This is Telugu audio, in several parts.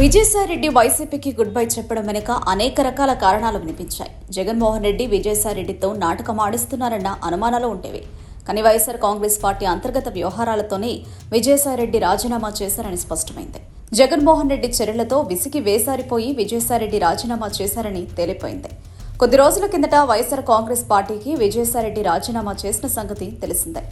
విజయసాయిరెడ్డి వైసీపీకి గుడ్ బై చెప్పడం వెనుక అనేక రకాల కారణాలు వినిపించాయి. జగన్మోహన్ రెడ్డి విజయసాయిరెడ్డితో నాటకం ఆడిస్తున్నారన్న అనుమానాలు ఉండేవి. కానీ వైఎస్ఆర్ కాంగ్రెస్ పార్టీ అంతర్గత వ్యవహారాలతోనే విజయసాయిరెడ్డి రాజీనామా చేశారని స్పష్టమైంది. జగన్మోహన్ రెడ్డి చర్యలతో విసిగి వేసారిపోయి విజయసాయిరెడ్డి రాజీనామా చేశారని తేలిపోయింది. కొద్ది రోజుల కిందట వైఎస్ఆర్ కాంగ్రెస్ పార్టీకి విజయసాయిరెడ్డి రాజీనామా చేసిన సంగతి తెలిసిందే.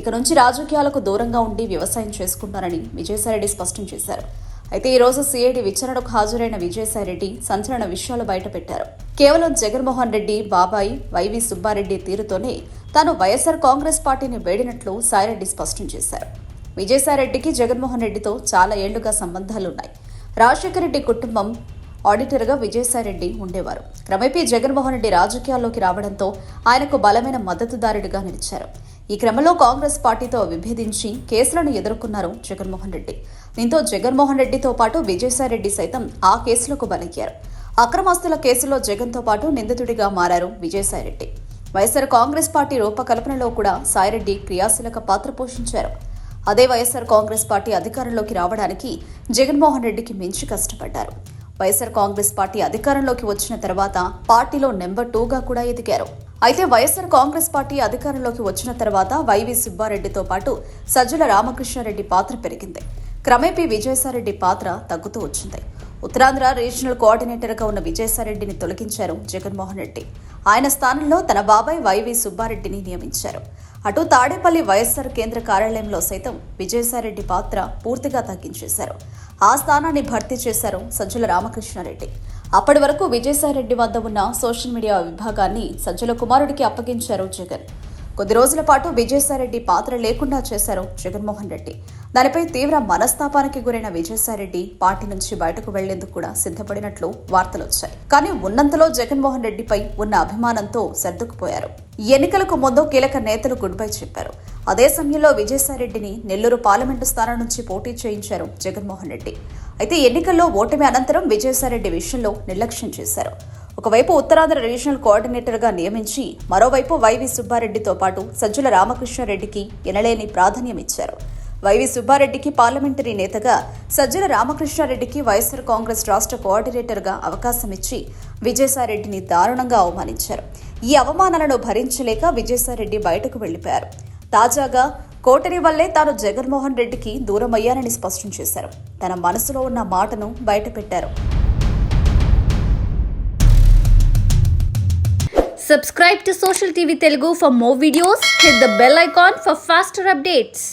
ఇక నుంచి రాజకీయాలకు దూరంగా ఉండి వ్యవసాయం చేసుకుంటారని విజయసాయిరెడ్డి స్పష్టం చేశారు. అయితే ఈ రోజు సిఐడి విచారణకు హాజరైన విజయసాయిరెడ్డి సంచలన విషయాలు బయటపెట్టారు. కేవలం జగన్మోహన్ రెడ్డి బాబాయి వైవి సుబ్బారెడ్డి తీరుతోనే తాను వైఎస్ఆర్ కాంగ్రెస్ పార్టీని వేడినట్లు సాయిరెడ్డి స్పష్టం చేశారు. విజయసాయిరెడ్డికి జగన్మోహన్ రెడ్డితో చాలా ఏళ్ళుగా సంబంధాలున్నాయి. రాజశేఖర రెడ్డి కుటుంబం ఆడిటర్గా విజయసాయిరెడ్డి ఉండేవారు. క్రమేపీ జగన్మోహన్ రెడ్డి రాజకీయాల్లోకి రావడంతో ఆయనకు బలమైన మద్దతుదారుడిగా నిలిచారు. ఈ క్రమంలో కాంగ్రెస్ పార్టీతో విభేదించి కేసులను ఎదుర్కొన్నారు జగన్మోహన్ రెడ్డి. దీంతో జగన్మోహన్ రెడ్డితో పాటు విజయసాయిరెడ్డి సైతం ఆ కేసులకు బలయ్యారు. అక్రమాస్తుల కేసులో జగన్తో పాటు నిందితుడిగా మారారు విజయసాయిరెడ్డి. వైఎస్ఆర్ కాంగ్రెస్ పార్టీ రూపకల్పనలో కూడా సాయిరెడ్డి క్రియాశీలక పాత్ర పోషించారు. అదే వైఎస్ఆర్ కాంగ్రెస్ పార్టీ అధికారంలోకి రావడానికి జగన్మోహన్ రెడ్డికి మించి కష్టపడ్డారు. వైఎస్ఆర్ కాంగ్రెస్ పార్టీ అధికారంలోకి వచ్చిన తర్వాత పార్టీలో నెంబర్ టూగా కూడా ఎదిగారు. అయితే వైఎస్సార్ కాంగ్రెస్ పార్టీ అధికారంలోకి వచ్చిన తర్వాత వైవి సుబ్బారెడ్డితో పాటు సజ్జల రామకృష్ణారెడ్డి పాత్ర పెరిగింది. క్రమేపీ విజయసాయిరెడ్డి పాత్ర తగ్గుతూ వచ్చింది. ఉత్తరాంధ్ర రీజనల్ కోఆర్డినేటర్గా ఉన్న విజయసాయిరెడ్డిని తొలగించారు జగన్మోహన్ రెడ్డి. ఆయన స్థానంలో తన బాబాయ్ వైవి సుబ్బారెడ్డిని నియమించారు. అటు తాడేపల్లి వైఎస్సార్ కేంద్ర కార్యాలయంలో సైతం విజయసాయిరెడ్డి పాత్ర పూర్తిగా తగ్గించేశారు. ఆ స్థానాన్ని భర్తీ చేశారు సజ్జల రామకృష్ణారెడ్డి. అప్పటి వరకు విజయసాయిరెడ్డి వద్ద ఉన్న సోషల్ మీడియా విభాగాన్ని సజ్జల కుమారుడికి అప్పగించారు జగన్. కొద్ది రోజుల పాటు విజయసాయిరెడ్డి పాత్ర లేకుండా చేశారు జగన్మోహన్ రెడ్డి. దానిపై తీవ్ర మనస్తాపానికి గురైన విజయసాయిరెడ్డి పార్టీ నుంచి బయటకు వెళ్ళేందుకు కూడా సిద్ధపడినట్లు వార్తలు వచ్చాయి. కానీ ఉన్నంతలో జగన్మోహన్ రెడ్డిపై ఉన్న అభిమానంతో సర్దుకుపోయారు. ఎన్నికలకు ముందు కీలక నేతలు గుడ్ బై చెప్పారు. అదే సమయంలో విజయసాయిరెడ్డిని నెల్లూరు పార్లమెంటు స్థానం నుంచి పోటీ చేయించారు జగన్మోహన్ రెడ్డి. అయితే ఎన్నికల్లో ఓటమి అనంతరం విజయసాయిరెడ్డి విషయంలో నిర్లక్ష్యం చేశారు. ఒకవైపు ఉత్తరాంధ్ర రీజనల్ కోఆర్డినేటర్గా నియమించి మరోవైపు వైవి సుబ్బారెడ్డితో పాటు సజ్జల రామకృష్ణారెడ్డికి ఎనలేని ప్రాధాన్యం ఇచ్చారు. వైవి సుబ్బారెడ్డికి పార్లమెంటరీ నేతగా సజ్జల రామకృష్ణారెడ్డికి వైఎస్ఆర్ కాంగ్రెస్ రాష్ట్ర కోఆర్డినేటర్గా అవకాశం ఇచ్చి విజయసాయిరెడ్డిని దారుణంగా అవమానించారు. ఈ అవమానాలను భరించలేక విజయసాయిరెడ్డి బయటకు వెళ్ళిపోయారు తాజాగా కోటరి వల్లే తాను జగన్మోహన్ రెడ్డికి దూరమయ్యానని స్పష్టం చేశారు. తన మనసులో ఉన్న మాటను బయటపెట్టారు. Subscribe to social TV Telugu for more videos hit the bell icon for faster updates